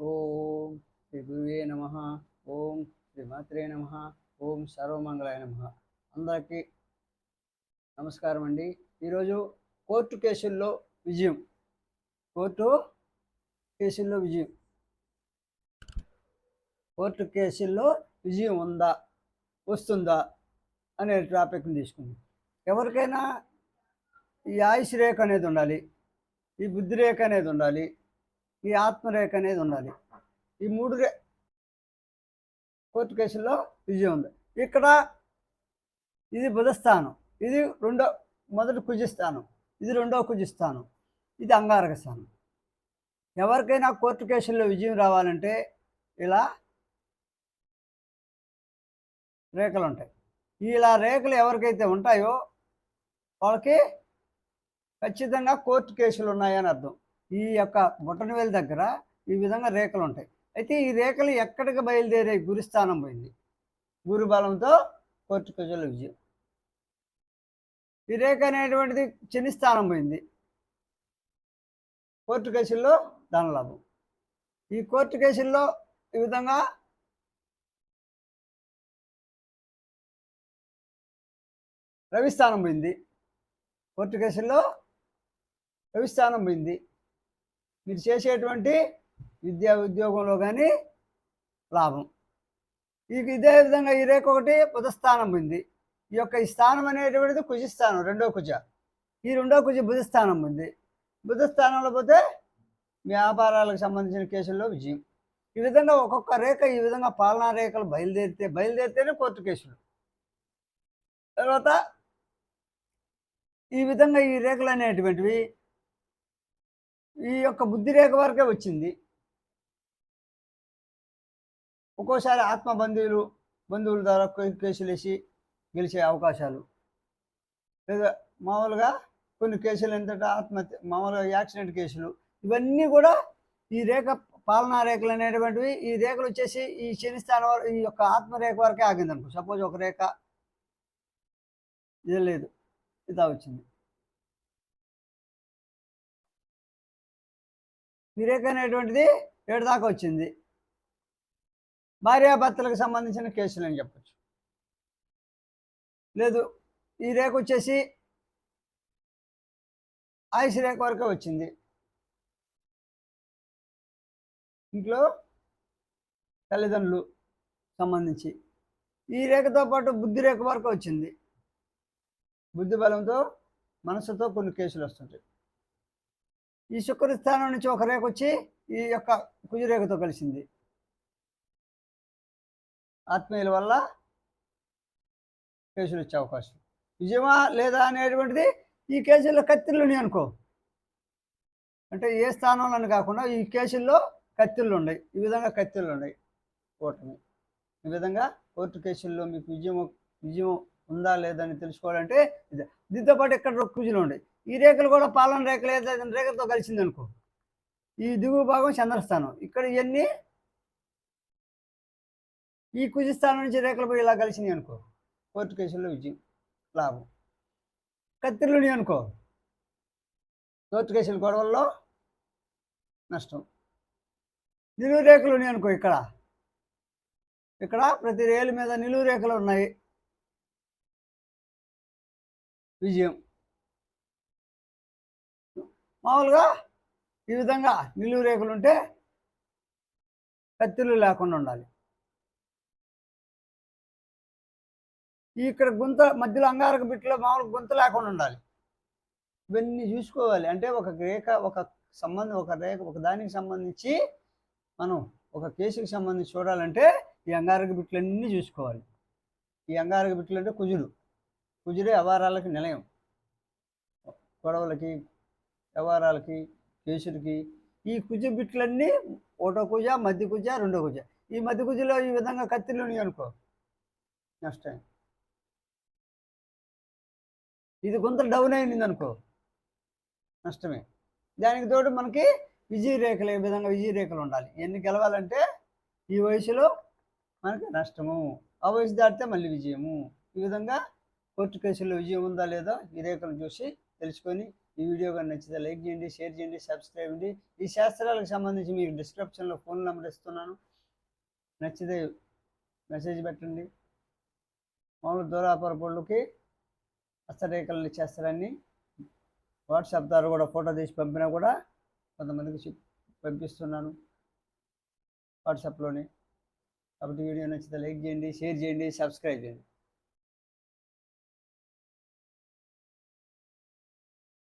ఓం శ్రీ గురువే నమ ఓం శ్రీ మాత్రే నమ ఓం సర్వమంగళాయ నమ. అందరికీ నమస్కారం అండి. ఈరోజు కోర్టు కేసుల్లో విజయం. కోర్టు కేసుల్లో విజయం. కోర్టు కేసుల్లో విజయం ఉందా వస్తుందా అనే టాపిక్ని తీసుకుందాం. ఎవరికైనా ఈ ఆయుష్ రేఖ అనేది ఉండాలి ఈ బుద్ధి రేఖ అనేది ఉండాలి ఈ ఆత్మరేఖ అనేది ఉండాలి ఈ మూడు కోర్టు కేసుల్లో విజయం ఉంది. ఇక్కడ ఇది బుధస్థానం. ఇది రెండో మొదటి కుజిస్థానం. ఇది రెండో కుజిస్థానం. ఇది అంగారక స్థానం. ఎవరికైనా కోర్టు కేసుల్లో విజయం రావాలంటే ఇలా రేఖలు ఉంటాయి. ఇలా రేఖలు ఎవరికైతే ఉంటాయో వాళ్ళకి ఖచ్చితంగా కోర్టు కేసులు ఉన్నాయని అర్థం. ఈ యొక్క బొట్టనవేలు దగ్గర ఈ విధంగా రేఖలు ఉంటాయి. అయితే ఈ రేఖలు ఎక్కడికి బయలుదేరే గురిస్థానం పోయింది? గురు బలంతో కోర్టు విజయం. ఈ రేఖ అనేటువంటిది చిన్న స్థానం పోయింది. కోర్టు కేసుల్లో ధనలాభం ఈ కోర్టు కేసుల్లో ఈ విధంగా రవిస్థానం పోయింది. కోర్టు కేసుల్లో రవిస్థానం పోయింది. మీరు చేసేటువంటి విద్యా ఉద్యోగంలో కానీ లాభం. ఈ ఇదే విధంగా ఈ రేఖ ఒకటి బుధస్థానం ఉంది. ఈ యొక్క ఈ స్థానం అనేటువంటిది కుజిస్థానం రెండో కుజ. ఈ రెండో కుజ బుధస్థానం ఉంది. బుధస్థానంలో పోతే వ్యాపారాలకు సంబంధించిన కేసుల్లో విజయం. ఈ విధంగా ఒక్కొక్క రేఖ ఈ విధంగా పాలనా రేఖలు బయలుదేరితే బయలుదేరితేనే కోర్టు కేసులు. తర్వాత ఈ విధంగా ఈ రేఖలు అనేటువంటివి ఈ యొక్క బుద్ధి రేఖ వరకే వచ్చింది. ఒక్కోసారి ఆత్మ బంధువులు బంధువుల ద్వారా కేసులు వేసి గెలిచే అవకాశాలు. లేదా మామూలుగా కొన్ని కేసులు ఏంటంటే ఆత్మహత్య మామూలుగా యాక్సిడెంట్ కేసులు ఇవన్నీ కూడా ఈ రేఖ పాలనా రేఖలు అనేటువంటివి ఈ రేఖలు వచ్చేసి ఈ శని స్థానం వరకు ఈ యొక్క ఆత్మరేఖ వరకే ఆగింది అనుకో సపోజ్ ఒక రేఖ ఇది లేదు ఇదా వచ్చింది. ఈ రేఖ అనేటువంటిది ఏడు దాకా వచ్చింది. భార్యాభర్తలకు సంబంధించిన కేసులు అని చెప్పచ్చు. లేదు ఈ రేఖ వచ్చేసి ఆయుష్ రేఖ వరకే వచ్చింది. ఇంట్లో తల్లిదండ్రులు సంబంధించి ఈ రేఖతో పాటు బుద్ధి రేఖ వరకు వచ్చింది. బుద్ధి బలంతో మనసుతో కొన్ని కేసులు వస్తుంటాయి. ఈ శుక్ర స్థానం నుంచి ఒక రేఖ వచ్చి ఈ యొక్క కుజురేఖతో కలిసింది. ఆత్మీయుల వల్ల కేసులు ఇచ్చే అవకాశం. నిజమా లేదా అనేటువంటిది ఈ కేసుల్లో కత్తిళ్ళు ఉన్నాయి అనుకో. అంటే ఏ స్థానంలో అని కాకుండా ఈ కేసుల్లో కత్తిళ్ళు ఉన్నాయి. ఈ విధంగా కత్తిళ్ళు ఉన్నాయి ఓటమి ఈ విధంగా కోర్టు కేసుల్లో మీకు విజయం విజయం ఉందా లేదా అని తెలుసుకోవాలంటే ఇది. దీంతో పాటు ఇక్కడ కుజులు ఉన్నాయి ఈ రేఖలు కూడా పాలన రేఖలు ఏదైతే రేఖలతో కలిసింది అనుకో. ఈ దిగువ భాగం చంద్రస్థానం. ఇక్కడ ఇవన్నీ ఈ కుజిస్థానం నుంచి రేఖలు పోయి ఇలా కలిసినాయి అనుకో. కోర్టు కేసుల్లో విజయం లాభం. కత్తిరులుని అనుకో. కోర్టు కేసుల గొడవల్లో నష్టం. నిలువు రేఖలు ఉన్నాయి అనుకో ఇక్కడ. ఇక్కడ ప్రతి రేలు మీద నిలువు రేఖలు ఉన్నాయి. విజయం. మామూలుగా ఈ విధంగా నిలువు రేఖలు ఉంటే కత్తిలు లేకుండా ఉండాలి. ఇక్కడ గుంత మధ్యలో అంగారక బిట్లో మామూలు గుంత లేకుండా ఉండాలి. ఇవన్నీ చూసుకోవాలి. అంటే ఒక రేఖ ఒక సంబంధం ఒక రేఖ ఒక దానికి సంబంధించి మనం ఒక కేసుకి సంబంధించి చూడాలంటే ఈ అంగారక బిట్లన్నీ చూసుకోవాలి. ఈ అంగారక బిట్లు అంటే కుజుడు. కుజుడే అవారాలకి నిలయం. గొడవలకి వ్యవహారాలకి కేసులకి ఈ కుజ బిట్లన్నీ ఒకటో కుజ మధ్య కుజ రెండో కుజ. ఈ మధ్య కుజలో ఈ విధంగా కత్తిలు ఉన్నాయి అనుకో. నష్టం ఇది కొంత డౌన్ అయింది అనుకో. నష్టమే దానికి తోడు మనకి విజయ రేఖలు ఏ విధంగా విజయ రేఖలు ఉండాలి. ఎన్ని గెలవాలంటే ఈ వయసులో మనకి నష్టము. ఆ వయసు దాటితే మళ్ళీ విజయము. ఈ విధంగా కోర్టు కేసుల్లో విజయం ఉందా లేదా ఈ రేఖలు చూసి తెలుసుకొని ఈ వీడియో కానీ నచ్చితే లైక్ చేయండి షేర్ చేయండి సబ్స్క్రైబ్ చేయండి. ఈ శాస్త్రాలకు సంబంధించి మీకు డిస్క్రిప్షన్లో ఫోన్ నెంబర్ ఇస్తున్నాను. నచ్చితే మెసేజ్ పెట్టండి. మామూలు దూరాపుర పళ్ళుకి హస్తరేఖలని చేస్తారని వాట్సాప్ ద్వారా కూడా ఫోటో తీసి పంపినా కూడా కొంతమందికి చెప్- పంపిస్తున్నాను వాట్సాప్లోనే. కాబట్టి వీడియో నచ్చితే లైక్ చేయండి షేర్ చేయండి సబ్స్క్రైబ్ చేయండి.